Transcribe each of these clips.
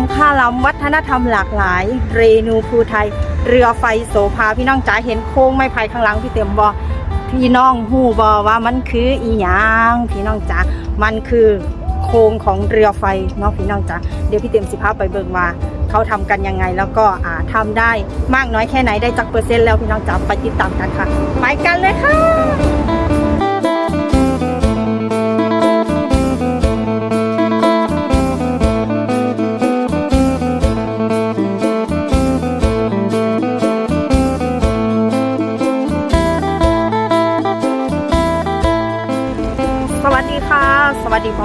มค่าล้ำวัฒนธรรมหลากหลาย เรนูภูไทย เรือไฟโสภาพี่น้องจ๋าเห็นโค้งไม้ไผ่ข้างหลังพี่เต็มบอพี่น้องหูบอว่ามันคืออีหยังพี่น้องจ๋ามันคือโค้งของเรือไฟเนาะพี่น้องจ๋าเดี๋ยวพี่เต็มสิพาไปเบิ่งว่าเขาทำกันยังไงแล้วก็อ่าทำได้มากน้อยแค่ไหนได้จักเปอร์เซ็นต์แล้วพี่น้องจ๋าไปติดตามกันค่ะ ไปกันเลยค่ะ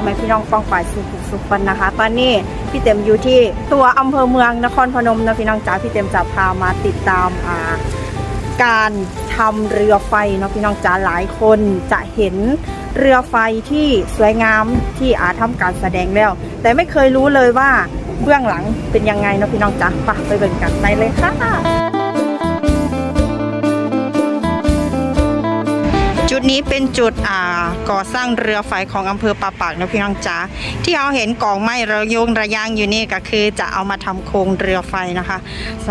แม่พี่น้องป้องฝ่ายสุขสุขคนนะคะ ตอนนี้พี่เต็มอยู่ที่ตัวอำเภอเมืองนครพนมนะพี่น้องจ๋าพี่เต็มจะพามาติดตามอ่าการทำเรือไฟเนาะพี่น้องจ๋าหลายคนจะเห็นเรือไฟที่สวยงามที่อาทำการแสดงแล้ว แต่ไม่เคยรู้เลยว่าเบื้องหลังเป็นยังไงเนาะพี่น้องจ๋าไปไปเบิ่งกันไปเลยค่ะ จุดนี้เป็นจุดอ่าก่อสร้างเรือไฟของอำเภอปาปากนะพี่น้องจ๋าที่เราเห็นกองไม้ระยงระยางอยู่นี่ก็คือจะเอามาทำโครงเรือไฟนะคะ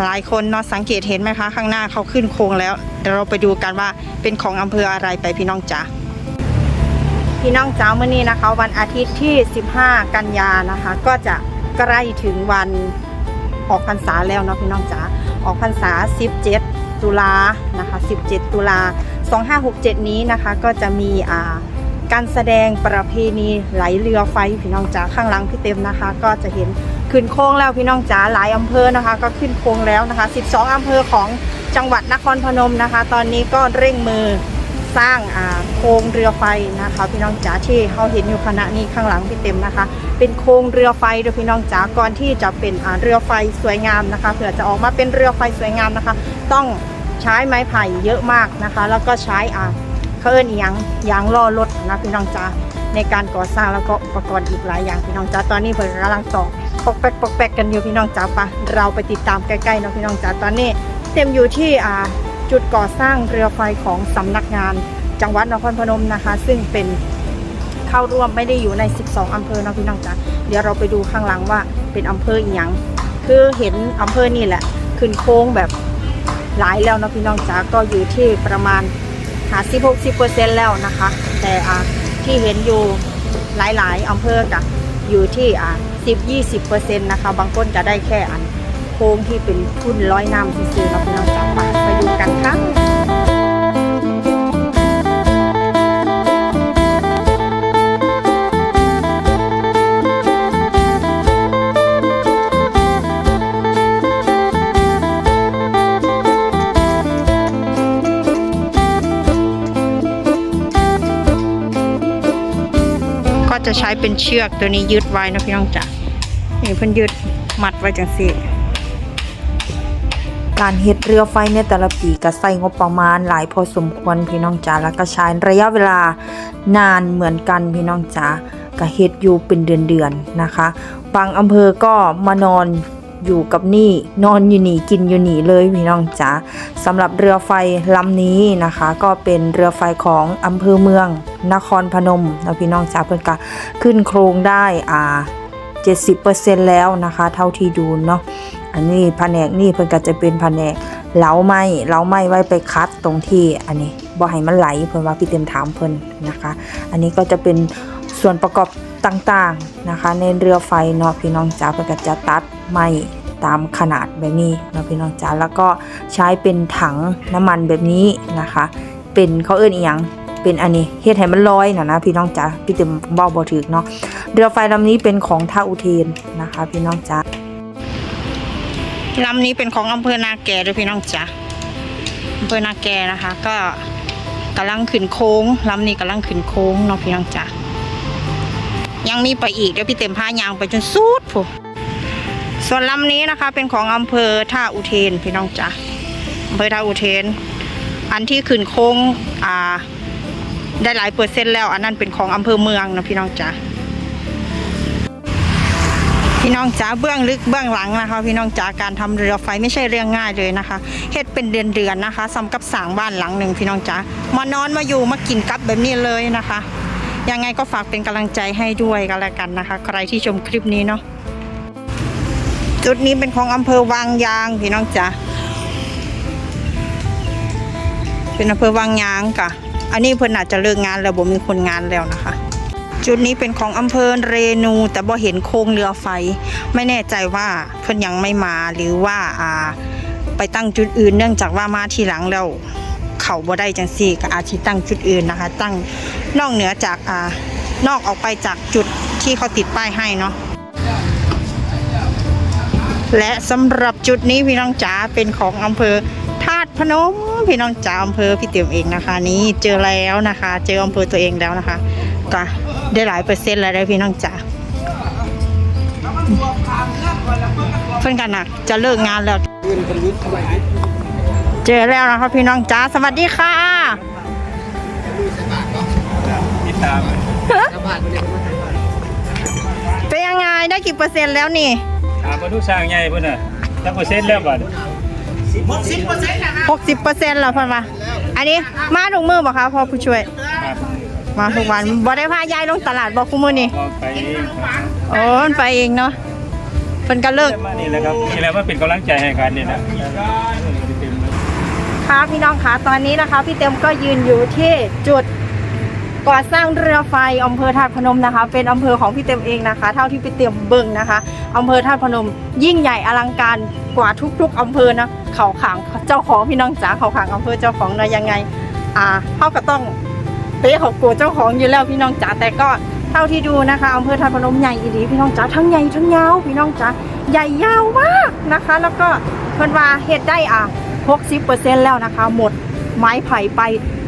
หลายคนเนาะสังเกตเห็นไหมคะข้างหน้าเขาขึ้นโครงแล้วเดี๋ยวเราไปดูกันว่าเป็นของอำเภออะไรไปพี่น้องจ๋าพี่น้องจ๋าเมื่อนี้นะคะ วันอาทิตย์ที่ 15 กันยานะคะ ก็จะใกล้ถึงวันออกพรรษาแล้วเนาะพี่น้องจ๋าออกพรรษา 17 ตุลานะคะ17 ตุลา 2567 นี้นะคะก็จะมีอ่าการแสดงประเพณีไหลเรือไฟพี่น้องจ๋าข้างหลังพี่เต็มนะคะ ก็จะเห็นขึ้นโค้งแล้วพี่น้องจ๋าหลายอำเภอนะคะ ก็ขึ้นโค้งแล้วนะคะ 12 อำเภอของจังหวัดนครพนมนะคะ ตอนนี้ก็เร่งมือ สร้างโค้งเรือไฟนะคะพี่น้องจ๋าที่เขาเห็นอยู่ขณะนี้ข้างหลังพี่เต็มนะคะ เป็นโค้งเรือไฟโดยพี่น้องจ๋าก่อนที่จะเป็นเรือไฟสวยงามนะคะเผื่อจะออกมาเป็นเรือไฟสวยงามนะคะ ต้องใช้ไม้ไผ่เยอะมากนะคะ แล้วก็ใช้อ่าเขาเอิ้นอียังยางล่อรถนะพี่น้องจ้าในการก่อสร้างแล้วก็อุปกรณ์อีกหลายอย่างพี่น้องจ้าตอนนี้เพิ่นกำลังต่อปอกแป๊กปอกแป๊กกันอยู่พี่น้องจ้าปะเราไปติดตามใกล้ๆเนาะพี่น้องจ้าตอนนี้เต็มอยู่ที่อ่า จุดก่อสร้างเรือไฟของสำนักงานจังหวัดนครพนมนะคะ ซึ่งเป็นเข้าร่วมไม่ได้อยู่ใน 12 อำเภอนะพี่น้องจ้าเดี๋ยวเราไปดูข้างหลังว่าเป็นอำเภออีหยังคือเห็นอำเภอนี่แหละ ขึ้นโค้งแบบหลายแล้วนะพี่น้องจ๋าก็อยู่ที่ประมาณหาสิบหกสิบเปอร์เซ็นต์แล้วนะคะ แต่ที่เห็นอยู่หลายๆอำเภอกับอยู่ที่อ่าสิบยี่สิบเปอร์เซ็นต์นะคะ บางคนจะได้แค่อันโค้งที่เป็นทุ่นร้อยน้ำซื่อนะพี่น้องจ๋า กันค่ะก็จะใช้เป็นเชือกตัวนี้ยึดไว้นะพี่น้องจ๋านี่เพิ่นยึดมัดไว้จังสิ การเฮ็ดเรือไฟในแต่ละปีก็ใส่งบประมาณหลายพอสมควรพี่น้องจ๋าแล้วก็ใช้ระยะเวลานานเหมือนกันพี่น้องจ๋าก็เฮ็ดอยู่เป็นเดือนๆนะคะ บางอำเภอก็มานอนอยู่กับนี่นอนอยู่นี่กินอยู่นี่เลยพี่น้องจ๋าสำหรับเรือไฟลำนี้นะคะ ก็เป็นเรือไฟของอำเภอเมืองนครพนมนะพี่น้องจ๋าเพิ่อนก็ขึ้นโครงได้อ่า70%แล้วนะคะ เท่าที่ดูเนาะ อันนี้แผนกนี่เพิ่นก็จะเป็นแผนกเหลาไม้เหลาไม้ไว้ไปคัดตรงที่อันนี้บ่ให้มันไหลเพิ่นว่าพี่เต็มถามเพิ่นนะคะ อันนี้ก็จะเป็นส่วนประกอบต่างๆนะคะ ในเรือไฟเนาะพี่น้องจ๋าเพิ่นก็จะตัดไม้ตามขนาดแบบนี้เนาะพี่น้องจ๋าแล้วก็ใช้เป็นถังน้ำมันแบบนี้นะคะ เป็นเขาเอิ้นอีหยังเป็นอันนี้เฮ็ดให้มันลอยน่ะนะพี่น้องจ๋าพี่เต็มเว้าบ่ถูกเนาะเรือไฟลำนี้เป็นของท่าอุเทนนะคะ พี่น้องจ๋า ลำนี้เป็นของอำเภอนาแก่ด้วยพี่น้องจ๋าอำเภอนาแก่นะคะ ก็กำลังขึ้นโค้งลำนี้กำลังขึ้นโค้งเนาะพี่น้องจ๋ายังมีไปอีกเดี๋ยวพี่เต็มพายางไปจนสุดผู้ส่วนลำนี้นะคะ เป็นของอำเภอท่าอุเทนพี่น้องจ๋าอำเภอท่าอุเทน อันที่ขึ้นโค้งอ่าได้หลายเปอร์เซ็นต์แล้ว อันนั้นเป็นของอำเภอเมืองนะพี่น้องจ๋า พี่น้องจ๋าเบื้องลึกเบื้องหลังนะคะ พี่น้องจ๋าการทำเรือไฟไม่ใช่เรื่องง่ายเลยนะคะเฮ็ดเป็นเดือนๆนะคะสำกับสร้างบ้านหลังหนึ่งพี่น้องจ๋ามานอนมาอยู่มากินกับแบบนี้เลยนะคะ ยังไงก็ฝากเป็นกำลังใจให้ด้วยกันแล้วกันนะคะ ใครที่ชมคลิปนี้เนาะจุดนี้เป็นของอำเภอวางยางพี่น้องจ๋าเป็นอำเภอวางยางกะอันนี้เพิ่นอาจจะเลิกงานแล้วบ่มีคนงานแล้วนะคะ จุดนี้เป็นของอำเภอเรนู แต่บ่เห็นโครงเรือไฟ ไม่แน่ใจว่าเพิ่นยังไม่มาหรือว่าอ่า ไปตั้งจุดอื่นเนื่องจากว่ามาทีหลังแล้วเขาบ่ได้จังซี่ก็อาจสิตั้งจุดอื่นนะคะ ตั้งนอกเหนือจากอ่านอกออกไปจากจุดที่เขาติดป้ายให้เนาะและสำหรับจุดนี้พี่น้องจ๋าเป็นของอำเภอธาตุพนมพี่น้องจ๋าอำเภอพี่เตียมเองนะคะ นี้เจอแล้วนะคะ เจออำเภอตัวเองแล้วนะคะก็ ได้หลายเปอร์เซ็นต์แล้วได้อพี่น้องจ๋าเพื่อนกันนะจะเลิกงานแล้ว เจอแล้วนะคะพี่น้องจ๋าสวัสดีค่ะติดตามเป็นยังไงได้กี่เปอร์เซ็นต์แล้วนี่ถามมาดูสร้างใหญ่เพิ่นน่ะจักเปอร์เซ็นต์แล้วบัด60เปอร์เซ็นต์แล้วเพ่อนมาอันนี้มาถุงมือบ่คะพ่อผู้ช่วย มามาทุกวันบ่ได้พายายลงตลาดบ่คู่มือนี่มองไปเองโอ้มันไปเองเนาะเพิ่นก็เลิกมานี่แหละครับนี่แหละว่าเป็นกำลังใจให้กันนี่นะค่ะพี่น้องคะตอนนี้นะคะ พี่เต็มก็ยืนอยู่ที่จุดก่อสร้างเรือไฟอำเภอธาตุพนมนะคะ เป็นอำเภอของพี่เต็มเองนะคะ เท่าที่พี่เต็มเบิ่งนะคะอำเภอธาตุพนม ยิ่งใหญ่อลังการกว่าทุก ๆอำเภอนะเขาขางเจ้าของพี่น้องจ๋าเขาขางอำเภอเจ้าของนะยังไง อ่าเขาก็ต้อง เตะเขาโกรธเจ้าของอยู่แล้วพี่น้องจ๋าแต่ก็เท่าที่ดูนะคะอำเภอธาตุพนมใหญ่อีหลีพี่น้องจ๋าทั้งใหญ่ทั้งยาวพี่น้องจ๋าใหญ่ยาวมากนะคะ แล้วก็เพิ่นว่าเฮ็ดได้อะ60%แล้วนะคะ หมดไม้ไผ่ไป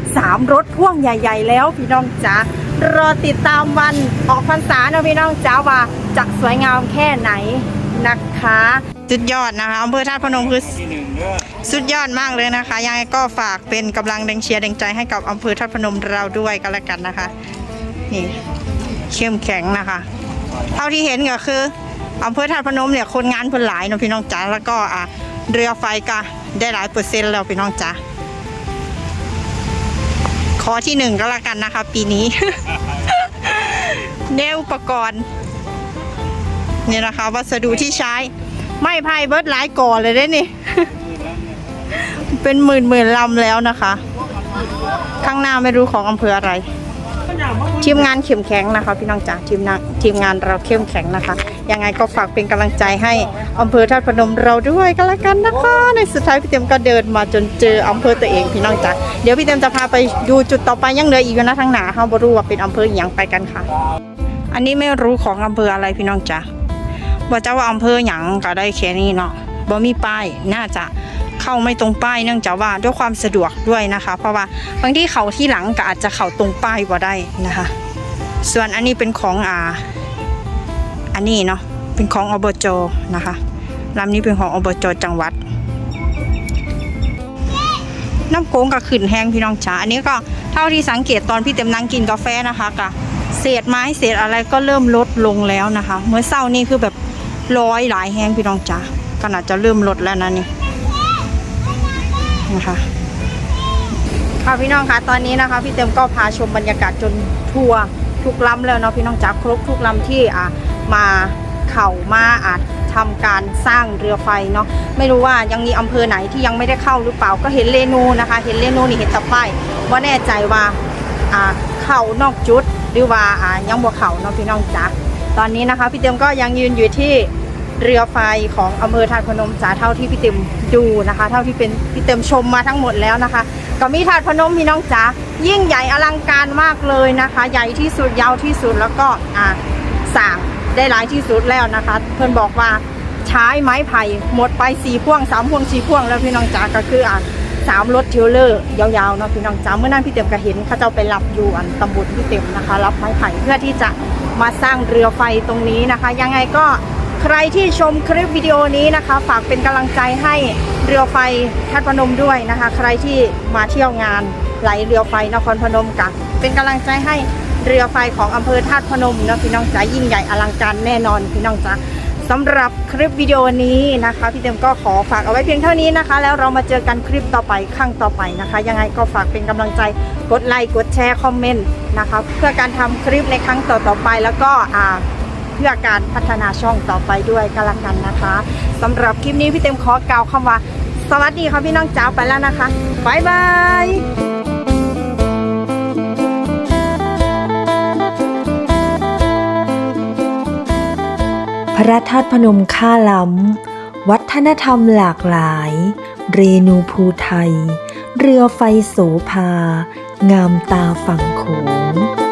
3 รถพ่วงใหญ่ ๆ แล้วพี่น้องจ๋ารอติดตามวันออกพรรษานะพี่น้องจ๋าว่าจะสวยงามแค่ไหนนะคะสุดยอดนะคะอำเภอธาตุพนมคือ สุดยอดมากเลยนะคะ ยังไงก็ฝากเป็นกำลังแรงเชียร์แรงใจให้กับอำเภอธาตุพนมเราด้วยก็แล้วกันนะคะ นี่เข้มแข็งนะคะ เท่าที่เห็นก็คืออำเภอธาตุพนมเนี่ยคนงานพนหลายเนาะพี่น้องจ๋าแล้วก็อะเรือไฟก็ได้หลายเปอร์เซ็นต์แล้วพี่น้องจ๋าขอที่หนึ่งก็แล้วกันนะคะ ปีนี้เนวอุปกรณ์นี่นะคะ วัสดุที่ใช้ ไม้ไผ่เบิร์ดหลายก่อเลยได้นี่ เป็นหมื่นหมื่นลำแล้วนะคะ ข้างหน้าไม่รู้ของอำเภออะไร ทีมงานเข้มแข็งนะคะ พี่น้องจ๋าทีมงานทีมงานเราเข้มแข็งนะคะ ยังไงก็ฝากเป็นกำลังใจให้อำเภอธาพนมเราด้วยก็แล้วกันนะคะ ในสุดท้ายพี่เต็มก็เดินมาจนเจออำเภอตัวเองพี่น้องจ๋าเดี๋ยวพี่เต็มจะพาไปดูจุดต่อไปยังเหลืออีกนะทางหนาเฮาบรู้ว่าเป็นอำเภออหย่างไปกันค่ะ อันนี้ไม่รู้ของอำเภออะไรพี่น้องจ๋าว่าจะว่าอำเภอหยังก็ได้แค่นี้เนาะบ่มีป้ายน่าจะ เข้าไม่ตรงป้ายเนื่องจากว่าด้วยความสะดวกด้วยนะคะ เพราะว่าบางที่เขาที่หลังก็อาจจะเข้าตรงป้ายบ่ได้นะคะ ส่วนอันนี้เป็นของอ่าอันนี้เนาะเป็นของอบจนะคะลำนี้เป็นของอบจจังหวัดน้ำโค้งกับขึ้นแห้งพี่น้องจ๋าอันนี้ก็เท่าที่สังเกตตอนพี่เต็มนั่งกินกาแฟนะคะกะเศษไม้เศษอะไรก็เริ่มลดลงแล้วนะคะ เมื่อเช้านี่คือแบบร้อยหลายแห้งพี่น้องจ๋าก็น่าจะเริ่มลดแล้วนะนี่ นะคะค่ะพี่น้องคะตอนนี้นะคะพี่เต็มก็พาชมบรรยากาศจนทัวร์ทุกลำแล้วเนาะพี่น้องจ๋าครบทุกลำที่อะมาเข่ามาอาจทำการสร้างเรือไฟเนาะไม่รู้ว่ายังมีอำเภอไหนที่ยังไม่ได้เข้าหรือเปล่าก็เห็นเรนูนะคะ เห็นเรนูนี่เห็นตะไคร่ว่าแน่ใจว่าอ่าเข้านอกจุดหรือว่าอ่ายังบ่เข่าเนาะพี่น้องจ๋าตอนนี้นะคะ พี่เต็มก็ยังยืนอยู่ที่ เรือไฟของอำเภอธาตุพนมจ๋าเท่าที่พี่เต็มดูนะคะ เท่าที่เป็นพี่เต็มชมมาทั้งหมดแล้วนะคะ ก็มีธาตุพนมพี่น้องจ๋ายิ่งใหญ่อลังการมากเลยนะคะ ใหญ่ที่สุดยาวที่สุดแล้วก็อ่าสร้างได้หลายที่สุดแล้วนะคะ เพื่อนบอกว่าใช้ไม้ไผ่หมดไปสี่พ่วงสามพ่วงสี่พ่วงแล้วพี่น้องจ๋าก็คืออ่าสามรถเทเลอร์ยาวๆเนาะพี่น้องจ๋าเมื่อนั้นพี่เต็มก็เห็นเขาเจ้าไปรับอยู่อันตำบลพี่เต็มนะคะ รับไม้ไผ่เพื่อที่จะมาสร้างเรือไฟตรงนี้นะคะ ยังไงก็ ใครที่ชมคลิปวิดีโอนี้นะคะ ฝากเป็นกำลังใจให้เรือไฟทัดพนมด้วยนะคะ ใครที่มาเที่ยวงานไหลเรือไฟนครพนมกันเป็นกำลังใจให้เรือไฟของอำเภอธาตุพนมนะพี่น้องจ๋ายิ่งใหญ่อลังการแน่นอนพี่น้องจ๋าสำหรับคลิปวิดีโอนี้นะคะ พี่เต็มก็ขอฝากเอาไว้เพียงเท่านี้นะคะ แล้วเรามาเจอกันคลิปต่อไปครั้งต่อไปนะคะ ยังไงก็ฝากเป็นกำลังใจกดไลค์กดแชร์คอมเมนต์นะคะเพื่อการทำคลิปในครั้งต่อๆไปแล้วก็อ่า เพื่อการพัฒนาช่องต่อไปด้วยก็แล้วกันนะคะสำหรับคลิปนี้พี่เต็มขอกล่าวคำว่า สวัสดีค่ะพี่น้องจ้าไปแล้วนะคะบ๊ายบายพระธาตุพนมค่าล้ำ วัฒนธรรมหลากหลาย เรนูภูไทย เรือไฟโสภา งามตาฝั่งโขง